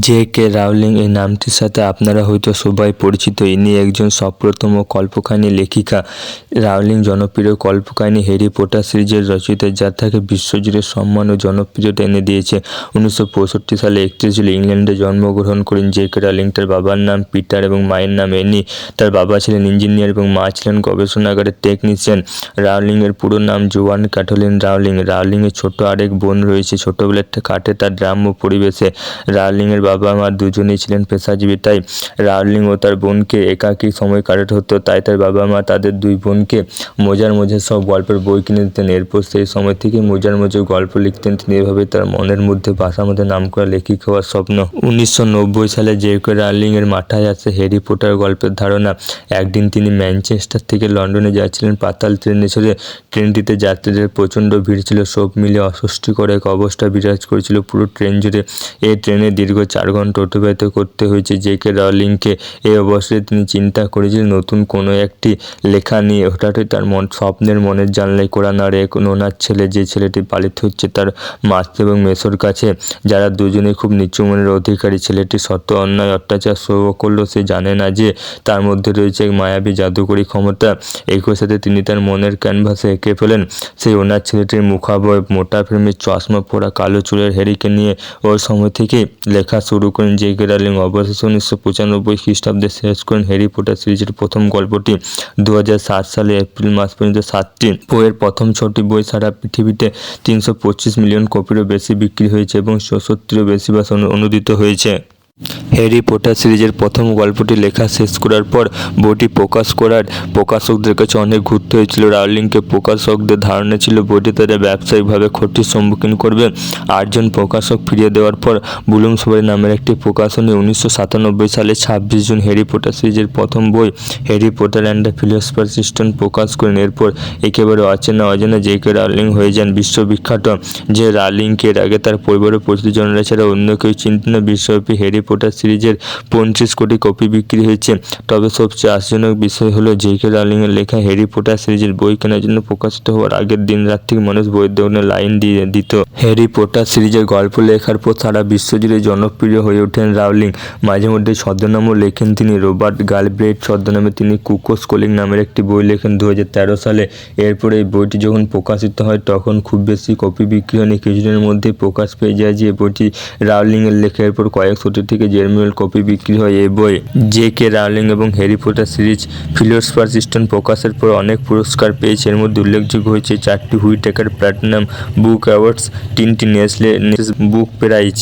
J K Rowling এই নামটির সাথে আপনারা হয়তো সবাই পরিচিত। ইনি একজন সপ্রতম কল্পকাহিনী লেখিকা। রাউলিং জনপ্রিয় কল্পকাহিনী হ্যারি পটার সিরিজের রচয়িতা যা তাকে বিশ্বজুড়ে সম্মান ও জনপ্রিয়তা এনে দিয়েছে। উনিশশো পঁয়ষট্টি সালে একত্রিশ জুলাই ইংল্যান্ডে জন্মগ্রহণ করেন জে কে রাউলিং। তার বাবার নাম পিটার এবং মায়ের নাম এনি। তার বাবা ছিলেন ইঞ্জিনিয়ার এবং মা ছিলেন গবেষণাগারের টেকনিশিয়ান। রাউলিংয়ের পুরো নাম জোয়ান ক্যাথলিন রাউলিং। রাউলিংয়ের ছোট আরেক বোন রয়েছে। ছোটবেলার কাটে তার গ্রাম্য পরিবেশে। রাউলিংয়ের বাবা, মা দুজনেই ছিলেন পেশাজীবী, তাই রাউলিং ও তার বোনকে একাকী সময় কাটাতে হতো। তাই তার বাবা, মা তাদের দুই বোনকে মজার মজার সব গল্পের বই কিনে দিতেন। এরপর সেই সময় থেকে মজার মজার গল্প লিখতেন। তিনি এভাবে তার মনের মধ্যে ভাষার মধ্যে নাম করা লেখিক হওয়ার স্বপ্ন। উনিশশো নব্বই সালে জেকে রাউলিংয়ের মাথায় আসে হ্যারি পটার গল্পের ধারণা। একদিন তিনি ম্যানচেস্টার থেকে লন্ডনে যাচ্ছিলেন। পাতাল ট্রেনে চড়ে ট্রেনটিতে যাত্রীদের প্রচণ্ড ভিড় ছিল। সব মিলে অস্বস্তিকর এক অবস্থা বিরাজ করেছিল পুরো ট্রেন জুড়ে। এই ট্রেনে দীর্ঘ চার ঘণ্টা অতিবাহিত করতে হয়েছে। জে কে রাউলিংকে এই অবস্থায় তিনি চিন্তা করেছিলেন, নতুন কোনো একটি লেখা নিয়ে। হঠাৎই তার মন, স্বপ্নের মনের জানলায় কোরআন আর এক ওনার ছেলে, যে ছেলেটি পালিত হচ্ছে তার মাস্ত এবং মেসোর কাছে, যারা দুজনেই খুব নিচু মনের অধিকারী। ছেলেটি শত অন্যায় অত্যাচার সহ্য করলেও সে জানে না যে তার মধ্যে রয়েছে এক মায়াবী জাদুকরী ক্ষমতা। একই সাথে তিনি তার মনের ক্যানভাসে এঁকে ফেলেন। সেই ওনার ছেলেটির মুখাবয়, মোটা ফ্রেমের চশমা পরা কালো চুলের হ্যারিকে নিয়ে ওই সময় থেকে লেখা শুরু করেন জে কে রালিং অবশেষে উনিশশো পঁচানব্বই খ্রিস্টাব্দে শেষ করেন হ্যারি পটার সিরিজের প্রথম গল্পটি। দু সালে এপ্রিল মাস পর্যন্ত সাতটি বইয়ের প্রথম ছটি বই সারা পৃথিবীতে তিনশো পঁচিশ মিলিয়ন কপিরও বেশি বিক্রি হয়েছে এবং চৌষট্টিরও বেশি ভাষা অনু- অনুদিত হয়েছে। হ্যারি পটার সিরিজের প্রথম গল্পটি লেখা শেষ করার পর বইটি প্রকাশ করার প্রকাশকদের কাছে অনেক ঘুরতে হয়েছিল। রাউলিংকে প্রকাশকদের ধারণা ছিল বইটি তাদের ব্যবসায়িকভাবে ক্ষতির সম্মুখীন করবে। আটজন প্রকাশক ফিরিয়ে দেওয়ার পর বুলুমসবারি নামের একটি প্রকাশনী উনিশশো সাতানব্বই সালে ছাব্বিশ জুন হ্যারি পটার সিরিজের প্রথম বই Harry Potter and the philosopher system প্রকাশ করেন। এরপর একেবারে অচেনা অজানা জে কে রাউলিং হয়ে যান বিশ্ববিখ্যাত যে রাউলিংকে এর আগে তার পরিবারের প্রতিটি জনেরা ছাড়া অন্য কেউ চিনত না। বিশ্বব্যাপী হ্যারি পটার সিরিজের পঁয়ত্রিশ কোটি কপি বিক্রি হয়েছে। তবে সবচেয়ে আশ্চর্যজনক বিষয় হলো জে কে রাউলিংয়ের লেখা হ্যারি পটার সিরিজের বই কেনার জন্য প্রকাশিত হওয়ার আগের দিন রাত থেকে মানুষ বইয়ের দোকানে লাইন দিয়ে দিত। হ্যারি পটার সিরিজের গল্প লেখার পর সারা বিশ্বজুড়ে জনপ্রিয় হয়ে ওঠেন রাউলিং মাঝে মধ্যে ছদ্মনামও লেখেন তিনি। রবার্ট গালব্রেট ছদ্মনামে তিনি কুকো স্কোলিং নামের একটি বই লেখেন দু হাজার তেরো সালে। এরপরে এই বইটি যখন প্রকাশিত হয়, তখন খুব বেশি কপি বিক্রি হয়নি। কিছুদিনের মধ্যে প্রকাশ পেয়ে যায় যে বইটি রাউলিংয়ের লেখা। এরপর কয়েকশোটি থেকে দেড় কপি বিক্রি হয় এই বই জে কে রাউলিং এবং Harry Potter series philosopher stone প্রকাশের পর অনেক পুরস্কার পেয়েছে। এর মধ্যে উল্লেখযোগ্য হয়েছে চারটি হুইটেকার প্ল্যাটিনাম বুক অ্যাওয়ার্ডস, তিনটি নেসলে বুক প্রাইজ।